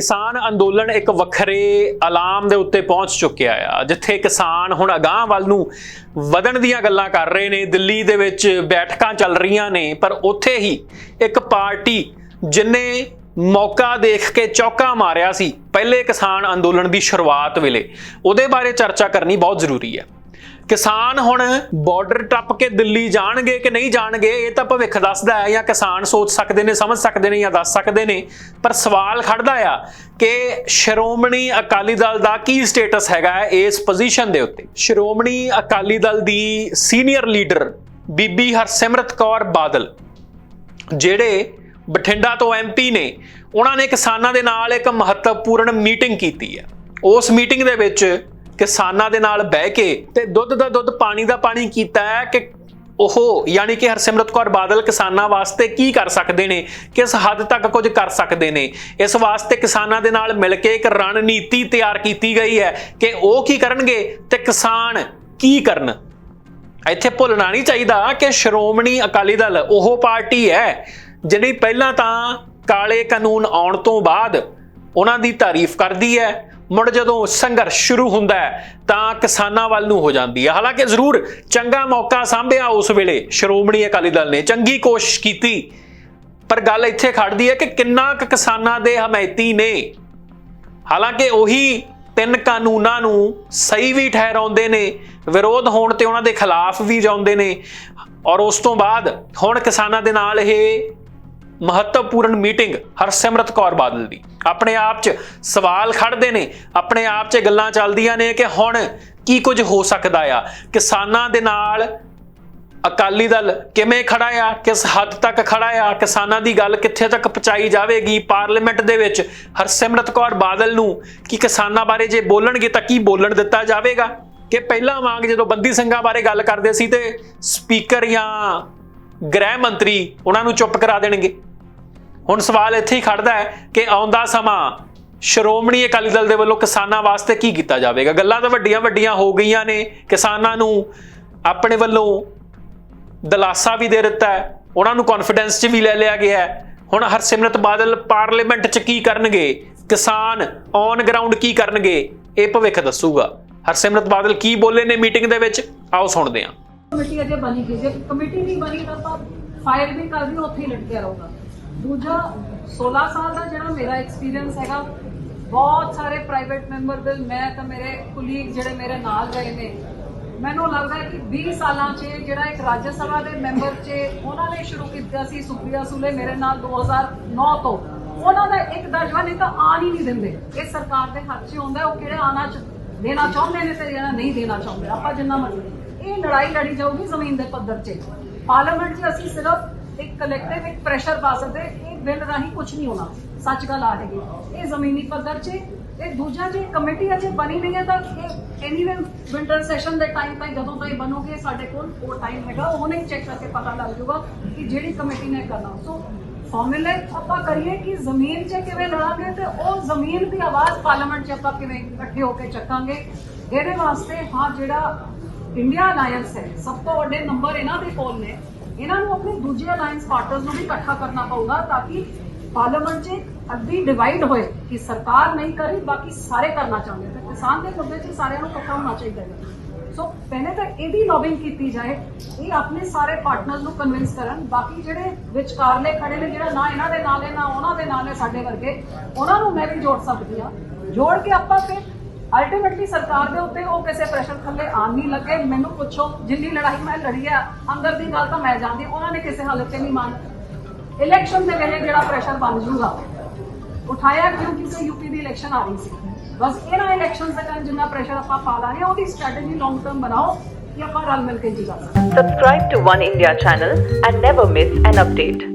ਕਿਸਾਨ ਅੰਦੋਲਨ ਇੱਕ ਵੱਖਰੇ ਆਲਾਮ ਦੇ ਉੱਤੇ ਪਹੁੰਚ ਚੁੱਕਿਆ ਆ, ਜਿੱਥੇ ਕਿਸਾਨ ਹੁਣ ਅਗਾਹ ਵੱਲ ਨੂੰ ਵਧਣ ਦੀਆਂ ਗੱਲਾਂ ਕਰ ਰਹੇ ਨੇ, ਦਿੱਲੀ ਦੇ ਵਿੱਚ ਬੈਠਕਾਂ ਚੱਲ ਰਹੀਆਂ ਨੇ, ਪਰ ਉੱਥੇ ਹੀ ਇੱਕ ਪਾਰਟੀ ਜਿਨੇ ਮੌਕਾ ਦੇਖ ਕੇ ਚੌਕਾ ਮਾਰਿਆ ਸੀ, ਪਹਿਲੇ ਕਿਸਾਨ ਅੰਦੋਲਨ ਦੀ ਸ਼ੁਰੂਆਤ ਵੇਲੇ। ਉਹਦੇ ਬਾਰੇ ਚਰਚਾ ਕਰਨੀ ਬਹੁਤ ਜ਼ਰੂਰੀ ਹੈ। ਕਿਸਾਨ ਹੁਣ ਬਾਰਡਰ ਟੱਪ ਕੇ ਦਿੱਲੀ ਜਾਣਗੇ ਕਿ ਨਹੀਂ ਜਾਣਗੇ, ਇਹ ਤਾਂ ਭਵਿੱਖ ਦੱਸਦਾ ਹੈ ਜਾਂ ਕਿਸਾਨ ਸੋਚ ਸਕਦੇ ਨੇ, ਸਮਝ ਸਕਦੇ ਨੇ ਜਾਂ ਦੱਸ ਸਕਦੇ ਨੇ। ਪਰ ਸਵਾਲ ਖੜਦਾ ਆ ਕਿ ਸ਼੍ਰੋਮਣੀ ਅਕਾਲੀ ਦਲ ਦਾ ਕੀ ਸਟੇਟਸ ਹੈਗਾ ਇਸ ਪੋਜੀਸ਼ਨ ਦੇ ਉੱਤੇ? ਸ਼੍ਰੋਮਣੀ ਅਕਾਲੀ ਦਲ ਦੀ ਸੀਨੀਅਰ ਲੀਡਰ ਬੀਬੀ ਹਰਸਿਮਰਤ ਕੌਰ ਬਾਦਲ, ਜਿਹੜੇ ਬਠਿੰਡਾ ਤੋਂ ਐਮਪੀ ਨੇ, ਉਹਨਾਂ ਨੇ ਕਿਸਾਨਾਂ ਦੇ ਨਾਲ ਇੱਕ ਮਹੱਤਵਪੂਰਨ ਮੀਟਿੰਗ ਕੀਤੀ ਹੈ। ਉਸ ਮੀਟਿੰਗ ਦੇ ਵਿੱਚ ਕਿਸਾਨਾਂ ਦੇ ਨਾਲ ਬਹਿ ਕੇ ਤੇ ਦੁੱਧ ਦਾ ਦੁੱਧ, ਪਾਣੀ ਦਾ ਪਾਣੀ ਕੀਤਾ ਹੈ ਕਿ ਉਹ ਯਾਨੀ ਕਿ ਹਰਸਿਮਰਤ ਕੌਰ ਬਾਦਲ ਕਿਸਾਨਾਂ ਵਾਸਤੇ ਕੀ ਕਰ ਸਕਦੇ ਨੇ, ਕਿਸ ਹੱਦ ਤੱਕ ਕੁਝ ਕਰ ਸਕਦੇ ਨੇ? ਇਸ ਵਾਸਤੇ ਕਿਸਾਨਾਂ ਦੇ ਨਾਲ ਮਿਲ ਕੇ ਇੱਕ ਰਣਨੀਤੀ ਤਿਆਰ ਕੀਤੀ ਗਈ ਹੈ ਕਿ ਉਹ ਕੀ ਕਰਨਗੇ ਤੇ ਕਿਸਾਨ ਕੀ ਕਰਨ? ਇੱਥੇ ਭੁੱਲਣਾ ਨਹੀਂ ਚਾਹੀਦਾ ਕਿ ਸ਼੍ਰੋਮਣੀ ਅਕਾਲੀ ਦਲ ਉਹ ਪਾਰਟੀ ਹੈ ਜਿਹੜੀ ਪਹਿਲਾਂ ਤਾਂ ਕਾਲੇ ਕਾਨੂੰਨ ਆਉਣ ਤੋਂ ਬਾਅਦ ਉਹਨਾਂ ਦੀ ਤਾਰੀਫ ਕਰਦੀ ਹੈ ਮੁੜ ਜਦੋਂ ਸੰਘਰਸ਼ ਸ਼ੁਰੂ ਹੁੰਦਾ ਤਾਂ ਕਿਸਾਨਾਂ ਵੱਲ ਨੂੰ ਹੋ ਜਾਂਦੀ ਹੈ। ਹਾਲਾਂਕਿ ਜ਼ਰੂਰ ਚੰਗਾ ਮੌਕਾ ਸਾਂਭਿਆ ਉਸ ਵੇਲੇ, ਸ਼੍ਰੋਮਣੀ ਅਕਾਲੀ ਦਲ ਨੇ ਚੰਗੀ ਕੋਸ਼ਿਸ਼ ਕੀਤੀ, ਪਰ ਗੱਲ ਇੱਥੇ ਖੜਦੀ ਹੈ ਕਿ ਕਿੰਨਾ ਕੁ ਕਿਸਾਨਾਂ ਦੇ ਹਮਾਇਤੀ ਨੇ। ਹਾਲਾਂਕਿ ਉਹੀ ਤਿੰਨ ਕਾਨੂੰਨਾਂ ਨੂੰ ਸਹੀ ਵੀ ਠਹਿਰਾਉਂਦੇ ਨੇ, ਵਿਰੋਧ ਹੋਣ ਤੇ ਉਹਨਾਂ ਦੇ ਖਿਲਾਫ ਵੀ ਜਾਂਦੇ ਨੇ, ਔਰ ਉਸ ਤੋਂ ਬਾਅਦ ਹੁਣ ਕਿਸਾਨਾਂ ਦੇ ਨਾਲ ਇਹ ਮਹੱਤਵਪੂਰਨ ਮੀਟਿੰਗ ਹਰਸਿਮਰਤ ਕੌਰ ਬਾਦਲ ਦੀ। ਆਪਣੇ ਆਪ 'ਚ ਸਵਾਲ ਖੜਦੇ ਨੇ, ਆਪਣੇ ਆਪ 'ਚ ਗੱਲਾਂ ਚੱਲਦੀਆਂ ਨੇ ਕਿ ਹੁਣ ਕੀ ਕੁਝ ਹੋ ਸਕਦਾ ਆ। ਕਿਸਾਨਾਂ ਦੇ ਨਾਲ ਅਕਾਲੀ ਦਲ ਕਿਵੇਂ ਖੜਾ ਆ, ਕਿਸ ਹੱਦ ਤੱਕ ਖੜਾ ਆ, ਕਿਸਾਨਾਂ ਦੀ ਗੱਲ ਕਿੱਥੇ ਤੱਕ ਪਹੁੰਚਾਈ ਜਾਵੇਗੀ ਪਾਰਲੀਮੈਂਟ ਦੇ ਵਿੱਚ? ਹਰਸਿਮਰਤ ਕੌਰ ਬਾਦਲ ਨੂੰ ਕੀ ਕਿਸਾਨਾਂ ਬਾਰੇ ਜੇ ਬੋਲਣਗੇ ਤਾਂ ਕੀ ਬੋਲਣ ਦਿੱਤਾ ਜਾਵੇਗਾ? ਕਿ ਪਹਿਲਾਂ ਵਾਂਗ ਜਦੋਂ ਬੰਦੀ ਸਿੰਘਾਂ ਬਾਰੇ ਗੱਲ ਕਰਦੇ ਸੀ ਤੇ ਸਪੀਕਰ ਜਾਂ ਗ੍ਰਹਿ ਮੰਤਰੀ ਉਹਨਾਂ ਨੂੰ ਚੁੱਪ ਕਰਾ ਦੇਣਗੇ। ਹੁਣ ਸਵਾਲ ਇੱਥੇ ਹੀ ਖੜਦਾ ਹੈ ਕਿ ਆਉਂਦਾ ਸਮਾਂ ਸ਼੍ਰੋਮਣੀ ਅਕਾਲੀ ਦਲ ਦੇ ਵੱਲੋਂ ਕਿਸਾਨਾਂ ਵਾਸਤੇ ਕੀ ਕੀਤਾ ਜਾਵੇਗਾ? ਗੱਲਾਂ ਤਾਂ ਵੱਡੀਆਂ ਵੱਡੀਆਂ ਹੋ ਗਈਆਂ ਨੇ। ਕਿਸਾਨਾਂ ਨੂੰ ਆਪਣੇ ਵੱਲੋਂ ਦਲਾਸਾ ਵੀ ਦੇ ਦਿੱਤਾ ਹੈ। ਉਹਨਾਂ ਨੂੰ ਕੌਨਫੀਡੈਂਸ 'ਚ ਵੀ ਲੈ ਲਿਆ ਗਿਆ ਹੈ। ਹੁਣ ਹਰਸਿਮਰਤ ਬਾਦਲ ਪਾਰਲੀਮੈਂਟ 'ਚ ਕੀ ਕਰਨਗੇ? ਕਿਸਾਨ ਔਨ ਗਰਾਊਂਡ ਕੀ ਕਰਨਗੇ? ਇਹ ਭਵਿੱਖ ਦੱਸੂਗਾ। ਹਰਸਿਮਰਤ ਬਾਦਲ ਕੀ ਬੋਲੇ ਨੇ ਮੀਟਿੰਗ ਦੇ ਵਿੱਚ? ਆਓ ਸੁਣਦੇ ਹਾਂ। ਕਮੇਟੀ ਅਜੇ ਬਣੀ ਗਈ ਜੇ। ਕਮੇਟੀ ਨਹੀਂ ਬਣੀ ਤਾਂ ਆਪਾਂ ਫਾਈਲ ਵੀ ਕਰ ਉੱਥੇ ਹੀ ਲਟਕਿਆ ਰਹੂਗਾ। ਦੂਜਾ 16 ਸਾਲ ਦਾ ਜਿਹੜਾ ਮੇਰਾ ਐਕਸਪੀਰੀਅੰਸ ਹੈਗਾ, ਬਹੁਤ ਸਾਰੇ ਪ੍ਰਾਈਵੇਟ ਮੈਂਬਰ ਬਿਲ ਮੈਂ ਤਾਂ ਮੇਰੇ ਕੁਲੀਗ ਜਿਹੜੇ ਮੇਰੇ ਨਾਲ ਗਏ ਨੇ, ਮੈਨੂੰ ਲੱਗਦਾ ਕਿ 20 ਸਾਲਾਂ 'ਚ ਜਿਹੜਾ ਇੱਕ ਰਾਜ ਸਭਾ ਦੇ ਮੈਂਬਰ 'ਚ ਉਹਨਾਂ ਨੇ ਸ਼ੁਰੂ ਕੀਤਾ ਸੀ ਸੁਪਰੀਆ ਸੁਲੇ ਮੇਰੇ ਨਾਲ 2009 ਤੋਂ। ਉਹਨਾਂ ਦਾ ਇੱਕ ਦਰਜਾ ਨਹੀਂ ਤਾਂ ਆਣ ਹੀ ਨਹੀਂ ਦਿੰਦੇ। ਇਹ ਸਰਕਾਰ ਦੇ ਹੱਥ 'ਚ ਹੁੰਦਾ ਉਹ ਕਿਹੜੇ ਆਣਾ ਦੇਣਾ ਚਾਹੁੰਦੇ ਨੇ ਤੇ ਜਿਹੜਾ ਨਹੀਂ ਦੇਣਾ ਚਾਹੁੰਦੇ। ਆਪਾਂ ਜਿੰਨਾ ਮਰਜ਼ੀ ਇਹ ਲੜਾਈ ਲੜੀ ਜਾਊਗੀ ਜ਼ਮੀਨ ਦੇ ਪੱਧਰ 'ਚ ਪਾਰਲੀਮੈਂਟ 'ਚ ਅਸੀਂ ਸਿਰਫ ਇੱਕ ਕਲੈਕਟਿਵ ਇੱਕ ਪ੍ਰੈਸ਼ਰ ਪਾ ਸਕਦੇ ਇਹ ਬਿੱਲ ਰਾਹੀਂ ਕੁਝ ਨਹੀਂ ਹੋਣਾ ਸੱਚ ਗੱਲ ਆ ਹੈਗੀ ਇਹ ਜ਼ਮੀਨੀ ਪੱਧਰ 'ਚ ਇਹ ਦੂਜਾ ਜੇ ਕਮੇਟੀ ਅਜੇ ਬਣੀ ਨਹੀਂ ਹੈ ਤਾਂ ਇਹ ਐਨੀਵੇ ਵਿੰਟਰ ਸੈਸ਼ਨ ਦੇ ਟਾਈਮ ਤਾਈਂ ਜਦੋਂ ਤਾਈਂ ਬਣੋਗੇ ਸਾਡੇ ਕੋਲ ਉਹ ਟਾਈਮ ਹੈਗਾ ਉਹ ਨਹੀਂ ਚੈੱਕ ਕਰਕੇ ਪਤਾ ਲੱਗ ਜਾਊਗਾ ਕਿ ਜਿਹੜੀ ਕਮੇਟੀ ਨੇ ਕਰਨਾ ਸੋ ਫਾਰਮੂਲੇ ਆਪਾਂ ਕਰੀਏ ਕਿ ਜ਼ਮੀਨ 'ਚ ਕਿਵੇਂ ਲੜਾਂਗੇ ਤੇ ਉਹ ਜ਼ਮੀਨ ਦੀ ਆਵਾਜ਼ ਪਾਰਲੀਮੈਂਟ 'ਚ ਆਪਾਂ ਕਿਵੇਂ ਇਕੱਠੇ ਹੋ ਕੇ ਚੱਕਾਂਗੇ ਇਹਦੇ ਵਾਸਤੇ ਹਾਂ ਜਿਹੜਾ ਇੰਡੀਆ ਅਲਾਈਅੰਸ ਹੈ ਸਭ ਤੋਂ ਵੱਡੇ ਨੰਬਰ ਇਹਨਾਂ ਦੇ ਕੋਲ ਨੇ ਇਹਨਾਂ ਨੂੰ ਆਪਣੇ ਦੂਜੇ ਅਲਾਈਅੰਸ ਪਾਰਟਨਰਸ ਨੂੰ ਵੀ ਇਕੱਠਾ ਕਰਨਾ ਪਊਗਾ ਤਾਂ ਕਿ ਪਾਰਲੀਮੈਂਟ 'ਚ ਅੱਧੀ ਡਿਵਾਈਡ ਹੋਏ ਕਿ ਸਰਕਾਰ ਨਹੀਂ ਕਰੀ, ਬਾਕੀ ਸਾਰੇ ਕਰਨਾ ਚਾਹੁੰਦੇ ਤੇ ਕਿਸਾਨ ਦੇ ਮੁੱਦੇ 'ਚ ਸਾਰਿਆਂ ਨੂੰ ਇਕੱਠਾ ਹੋਣਾ ਚਾਹੀਦਾ ਹੈ। ਸੋ ਪਹਿਲੇ ਤਾਂ ਇਹਦੀ ਲੌਬਿੰਗ ਕੀਤੀ ਜਾਏ, ਇਹ ਆਪਣੇ ਸਾਰੇ ਪਾਰਟਨਰਸ ਨੂੰ ਕਨਵਿੰਸ ਕਰਨ। ਬਾਕੀ ਜਿਹੜੇ ਵਿਚਕਾਰਲੇ ਖੜੇ ਨੇ, ਜਿਹੜਾ ਨਾ ਇਹਨਾਂ ਦੇ ਨਾਲ ਹੈ, ਨਾ ਉਹਨਾਂ ਦੇ ਨਾਲ ਹੈ ਸਾਡੇ ਵਰਗੇ, ਉਹਨਾਂ ਨੂੰ ਮੈਂ ਵੀ ਜੋੜ ਸਕਦੀ ਆ ਜੋੜ ਕੇ ਆਪਾਂ ਫਿਰ ਅਲਟੀਮੇਟਲੀ ਸਰਕਾਰ ਦੇ ਉੱਤੇ ਉਹ ਕਿਸੇ ਪ੍ਰੈਸ਼ਰ ਥੱਲੇ ਆਣ ਨਹੀਂ ਲੱਗੇ। ਮੈਨੂੰ ਪੁੱਛੋ, ਜਿੰਨੀ ਲੜਾਈ ਮੈਂ ਲੜੀ ਆ, ਅੰਦਰ ਦੀ ਗੱਲ ਤਾਂ ਮੈਂ ਜਾਣਦੀ, ਉਹਨਾਂ ਨੇ ਕਿਸੇ ਹਾਲਤ ਤੇ ਨਹੀਂ ਮੰਨ। ਇਲੈਕਸ਼ਨ ਦੇ ਵੇਲੇ ਜਿਹੜਾ ਪ੍ਰੈਸ਼ਰ ਬਣ ਜੂਗਾ, ਉਠਾਇਆ ਕਿਉਂ? ਕਿਸੇ ਯੂਪੀ ਦੀ ਇਲੈਕਸ਼ਨ ਆ ਰਹੀ ਸੀ। ਬਸ ਇਹਨਾਂ ਇਲੈਕਸ਼ਨਸ ਦਾ ਕਾਰਨ ਜਿੰਨਾ ਪ੍ਰੈਸ਼ਰ ਆਪਾਂ ਪਾ ਲਾਂਗੇ, ਉਹਦੀ ਸਟ੍ਰੈਟਜੀ ਲੌਂਗ ਟਰਮ ਬਣਾਓ ਕਿ ਆਪਾਂ ਰਲ ਮਿਲ ਕੇ ਜੀ ਕਰ ਸਕੀਏ। Subscribe to One India channel and never miss an update.